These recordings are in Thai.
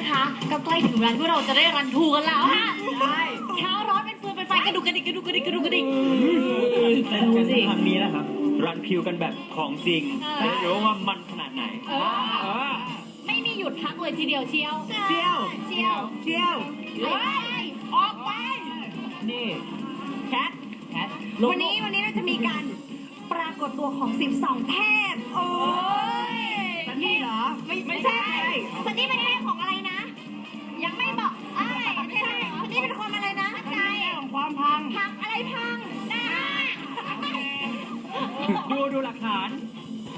นะคะก็ใกล้ถึงเวลาที่เราจะได้รันทูกันแล้วค่ะใช่เช้าร้อนเป็นฟืนเป็นไฟกระดุกกระดิกกระดุกกระดิกกระดุกกระดิกแต่กันครั้งนี้นะครับ รันคิวกันแบบของจริงเออไม่รู้ว่ามันขนาดไหนเออเออไม่มีหยุดพักเลยทีเดียวเชียวเที่ยวเชียวเที่ยวเฮ้ยออกไปนี่แคทแคทวันนี้วันนี้เราจะมีการปรากฏตัวของ 12 เทพโอ้ยสันนี่เหรอ ไม่ไม่ใช่สันนี่เป็นเทพของอะไรนะ ดูดูหลักฐาน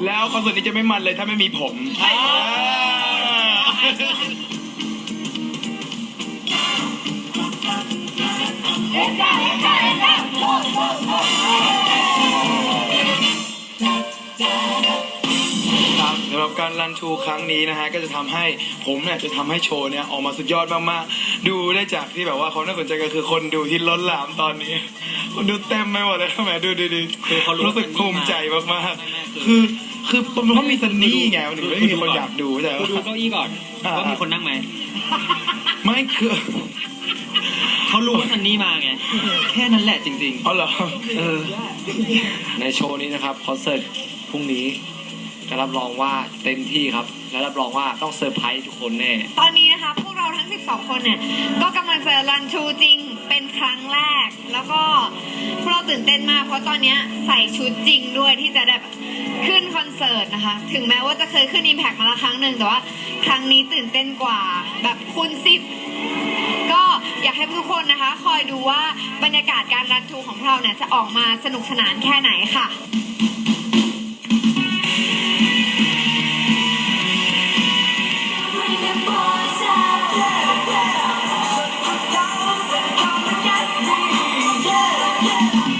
แล้วคอนเสิร์ตนี้จะไม่มันเลยถ้าไม่มีผม อ่า สำหรับการรันทูครั้งนี้นะฮะก็จะทำให้ผมเนี่ยจะทำให้โชว์เนี่ยออกมาสุดยอดมากๆ ดูได้จากที่แบบว่าความน่าสนใจก็คือคนดูที่ล้นหลามตอนนี้คนดูเต็มไปหมดเลยแหมดูดูดูคือเขารู้รู้สึกภูมิใจมากๆ คือคือมันก็มีสนีไงมันถึงไม่มีคนอยากดูแต่กูดูเก้าอี้ก่อนอ่าว่ามีคนนั่งไหมไม่คือเขารู้ว่าซันนี่มาไง แค่นั้นแหละจริงอ๋อเหรอๆเออในโชว์นี้นะครับคอนเสิร์ตพรุ่งนี้ จะรับรองว่าเต็มที่ครับ และรับรองว่าต้องเซอร์ไพรส์ทุกคนแน่ ตอนนี้นะคะ พวกเราทั้ง 12 คนเนี่ย ก็กำลังจะรันทรูจริงเป็นครั้งแรก แล้วก็พวกเราตื่นเต้นมาก เพราะตอนนี้ใส่ชุดจริงด้วยที่จะแบบขึ้นคอนเสิร์ตนะคะ ถึงแม้ว่าจะเคยขึ้น Impact มาแล้วครั้งหนึ่งแต่ว่า ครั้งนี้ตื่นเต้นกว่า แบบคูณสิบก็อยากให้ทุกคนนะคะ คอยดูว่าบรรยากาศการรันทรูของเราเนี่ยจะออกมาสนุกสนานแค่ไหนค่ะ Yeah.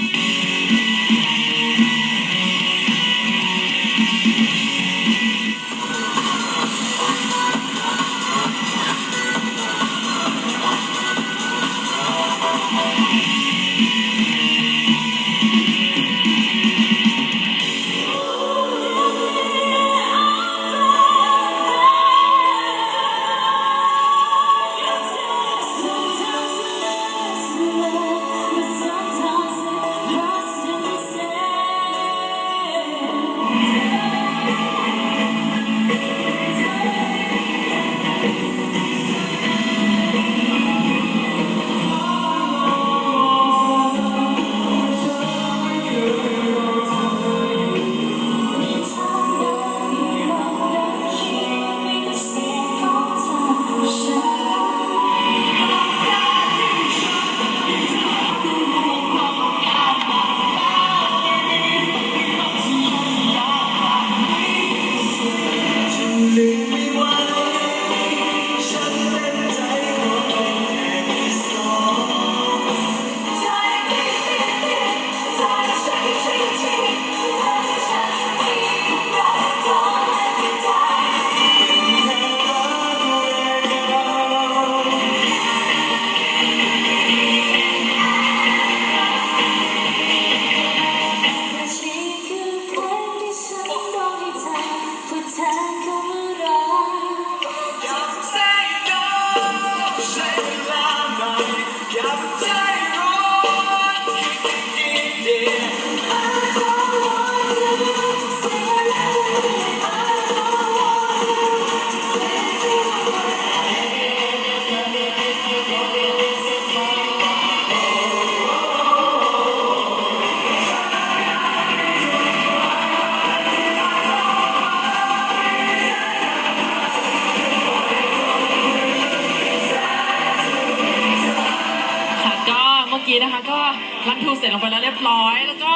อกี้นะคะ ก็รันทูเสร็จลงไปแล้วเรียบร้อย แล้วก็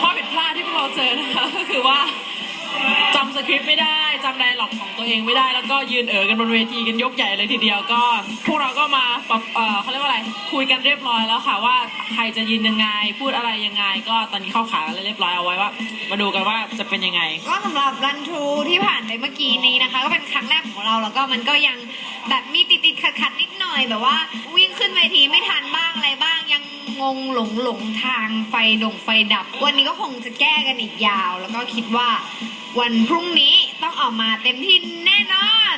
ข้อผิดพลาดที่พวกเราเจอนะคะก็คือว่าจำสคริปต์ไม่ได้จำไดร์ล็อกของตัวเองไม่ได้ แล้วก็ยืนเอ๋อกันบนเวทีกันยกใหญ่เลยทีเดียวก็ พวกเราก็มาปรับเอ่อเขาเรียกว่าอะไรคุยกันเรียบร้อยแล้วค่ะว่าใครจะยืนยังไงพูดอะไรยังไง ก็ตอนนี้เข้าขากันเรียบร้อยเอาไว้ว่า มาดูกันว่าจะเป็นยังไง ก็สำหรับรันทรูที่ผ่านไปเมื่อกี้นี้นะคะ ก็เป็นครั้งแรกของเราแล้วก็มันก็ยังแบบมีติดติดขัดขัดๆนิดหน่อยแบบว่าวิ่งขึ้นเวทีไม่ทัน งหลงหลงทางไฟดงไฟดับ วันนี้ก็คงจะแก้กันอีกยาว แล้วก็คิดว่า วันพรุ่งนี้ต้องออกมาเต็มที่แน่นอน